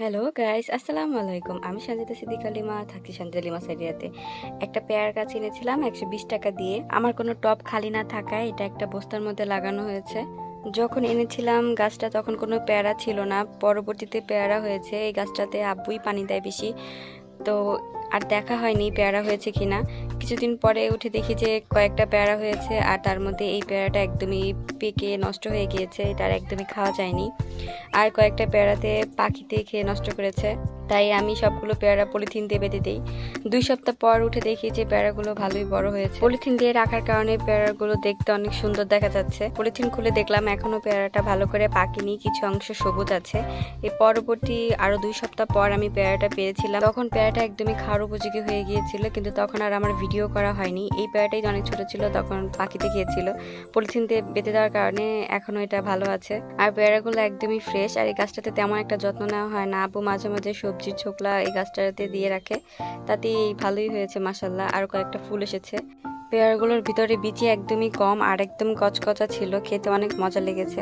Hello guys আসসালামু আলাইকুম আমি সঞ্জিতা সিদ্দিক আলিমা থাকি সঞ্জিতা লিমা সাইডিয়াতে একটা পেয়ার গাছ এনেছিলাম, একশো বিশ টাকা দিয়ে। আমার কোনো টপ খালি না থাকায় এটা একটা বস্তার মধ্যে লাগানো হয়েছে। যখন এনেছিলাম, গাছটা তখন কোনো পেয়ারা ছিল না। পরবর্তীতে পেয়ারা হয়েছে। এই গাছটাতে আব্বুই পানি দেয় বেশি। তো, আর দেখা হয়নি পেয়ারা হয়েছে কিনা। কিছুদিন পরে উঠে দেখি যে কয়েকটা পেয়ারা হয়েছে আর তার মধ্যে এই পেয়ারাটা একদমই পেকে নষ্ট হয়ে গিয়েছে এটা একদমই খাওয়া যায়নি। আর কয়েকটা পেয়ারাতে পাখিতে খেয়ে নষ্ট করেছে। তাই আমি সবগুলো পেয়ারা পলিথিন দিয়ে বেঁধে দিই। দুই সপ্তাহ পর উঠে দেখি যে পেয়ারাগুলো ভালোই বড় হয়েছে। পলিথিন দিয়ে রাখার কারণে পেয়ারাগুলো দেখতে অনেক সুন্দর দেখা যাচ্ছে। পলিথিন খুলে দেখলাম এখনও পেয়ারাটা ভালো করে পাকেনি, কিছু অংশ সবুজ আছে। এর পরবর্তী আরও দুই সপ্তাহ পর আমি পেয়ারাটা পেয়েছিলাম। তখন পেয়ারাটা একদমই খাওয়ার উপযোগী হয়ে গিয়েছিল, কিন্তু তখন আর আমার ভিডিও করা হয়নি। এই পেয়ারাটাই অনেক ছোট ছিল তখন পাখিতে খেয়েছিল পলিথিন দিয়ে বেঁধে দেওয়ার কারণে এখনও এটা ভালো আছে। আর পেয়ারাগুলো একদমই ফ্রেশ আর এই গাছটাতে তেমন একটা যত্ন নেওয়া হয় না। আপু মাঝে মাঝে সবজির ছোকলা এই গাছটাতে দিয়ে রাখে। তাতেই ভালোই হয়েছে মাসাল্লাহ আর কয়েকটা ফুল এসেছে। পেয়ারগুলোর ভিতরে বিচি একদমই কম আর একদম কচকচা ছিল, খেতে অনেক মজা লেগেছে।